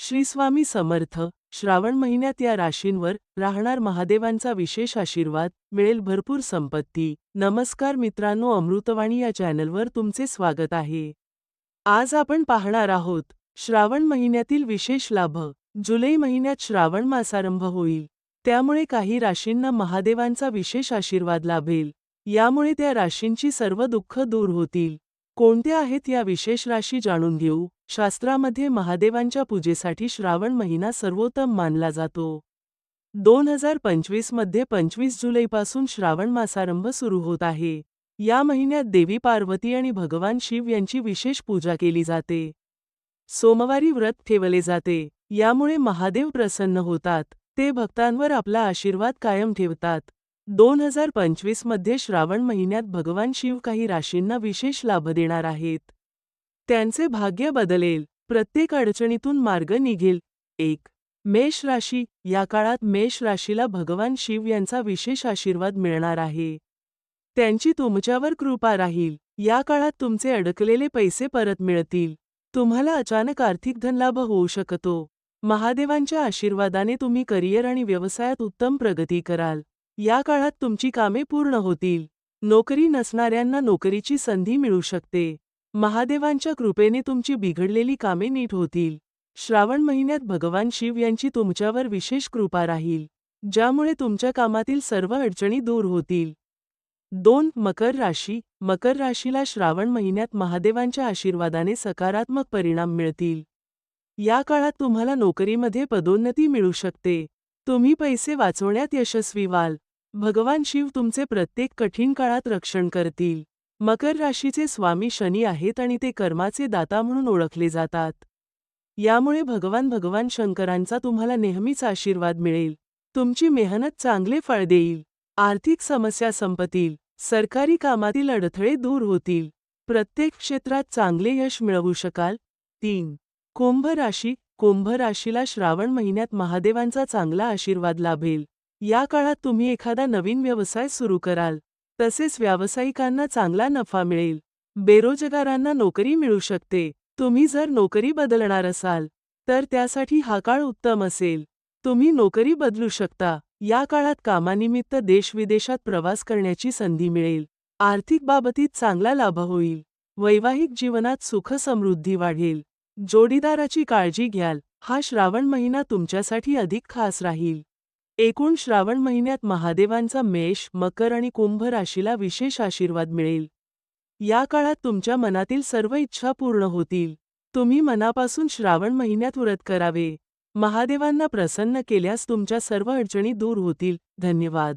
श्री स्वामी समर्थ श्रावण महिन्यात या राशींवर राहणार महादेवांचा विशेष आशीर्वाद मिळेल. भरपूर संपत्ती. नमस्कार मित्रांनो अमृतवाणी या चॅनलवर तुमचे स्वागत आहे. आज आपण पाहणार आहोत श्रावण महिन्यातील विशेष लाभ. जुलै महिन्यात श्रावण मासारंभ होईल. त्यामुळे काही राशींना महादेवांचा विशेष आशीर्वाद लाभेल. यामुळे त्या राशींची सर्व दुःख दूर होतील. कोणत्या आहेत या विशेष राशी जाणून घेऊ? शास्त्रामध्ये महादेवांच्या पूजेसाठी श्रावण महिना सर्वोत्तम मानला जातो. दोन हजार पंचवीसमध्ये पंचवीस जुलैपासून श्रावण मासारंभ सुरू होत आहे. या महिन्यात देवी पार्वती आणि भगवान शिव यांची विशेष पूजा केली जाते. सोमवारी व्रत ठेवले जाते. यामुळे महादेव प्रसन्न होतात. ते भक्तांवर आपला आशीर्वाद कायम ठेवतात. दोन हजार पंचवीसमध्ये श्रावण महिन्यात भगवान शिव काही राशींना विशेष लाभ देणार आहेत. त्यांचे भाग्य बदलेल. प्रत्येक अडचणीतून मार्ग निघेल. एक मेष राशी. या काळात मेष राशीला भगवान शिव यांचा विशेष आशीर्वाद मिळणार आहे. त्यांची तुमच्यावर कृपा राहील. या काळात तुमचे अडकलेले पैसे परत मिळतील. तुम्हाला अचानक आर्थिक धनलाभ होऊ शकतो. महादेवांच्या आशीर्वादाने तुम्ही करिअर आणि व्यवसायात उत्तम प्रगती कराल. या काळात तुमची कामे पूर्ण होतील. नोकरी नसणाऱ्यांना नोकरीची संधी मिळू शकते. महादेवांच्या कृपेने तुमची बिघडलेली कामे नीट होतील. श्रावण महिन्यात भगवान शिव यांची तुमच्यावर विशेष कृपा राहील ज्यामुळे तुमच्या कामातील सर्व अडचणी दूर होतील. दोन मकर राशी. मकर राशीला श्रावण महिन्यात महादेवांच्या आशीर्वादाने सकारात्मक परिणाम मिळतील. या काळात तुम्हाला नोकरीमध्ये पदोन्नती मिळू शकते. तुम्ही पैसे वाचवण्यात यशस्वी व्हाल. भगवान शिव तुमचे प्रत्येक कठीण काळात रक्षण करतील. मकर राशीचे स्वामी शनी आहेत आणि ते कर्माचे दाता म्हणून ओळखले जातात. यामुळे भगवान भगवान शंकरांचा तुम्हाला नेहमीच आशीर्वाद मिळेल. तुमची मेहनत चांगले फळ देईल. आर्थिक समस्या संपतील. सरकारी कामातील अडथळे दूर होतील. प्रत्येक क्षेत्रात चांगले यश मिळवू शकाल. तीन. कुंभ राशी. कुंभ राशीला श्रावण महिन्यात महादेवांचा चांगला आशीर्वाद लाभेल. या काळात तुम्ही एखादा नवीन व्यवसाय सुरू कराल. तसेच व्यावसायिकांना चांगला नफा मिळेल. बेरोजगारांना नोकरी मिळू शकते. तुम्ही जर नोकरी बदलणार असाल तर त्यासाठी हा काळ उत्तम असेल. तुम्ही नोकरी बदलू शकता. या काळात कामानिमित्त देशविदेशात प्रवास करण्याची संधी मिळेल. आर्थिक बाबतीत चांगला लाभ होईल. वैवाहिक जीवनात सुख समृद्धी वाढेल. जोडीदाराची काळजी घ्याल. हा श्रावण महिना तुमच्यासाठी अधिक खास राहील. एकूण श्रावण महिन्यात महादेवांचा मेष मकर आणि कुंभ राशीला विशेष आशीर्वाद मिळेल. या काळात तुमच्या मनातील सर्व इच्छा पूर्ण होतील. तुम्ही मनापासून श्रावण महिन्यात व्रत करावे. महादेवांना प्रसन्न केल्यास तुमच्या सर्व अडचणी दूर होतील. धन्यवाद.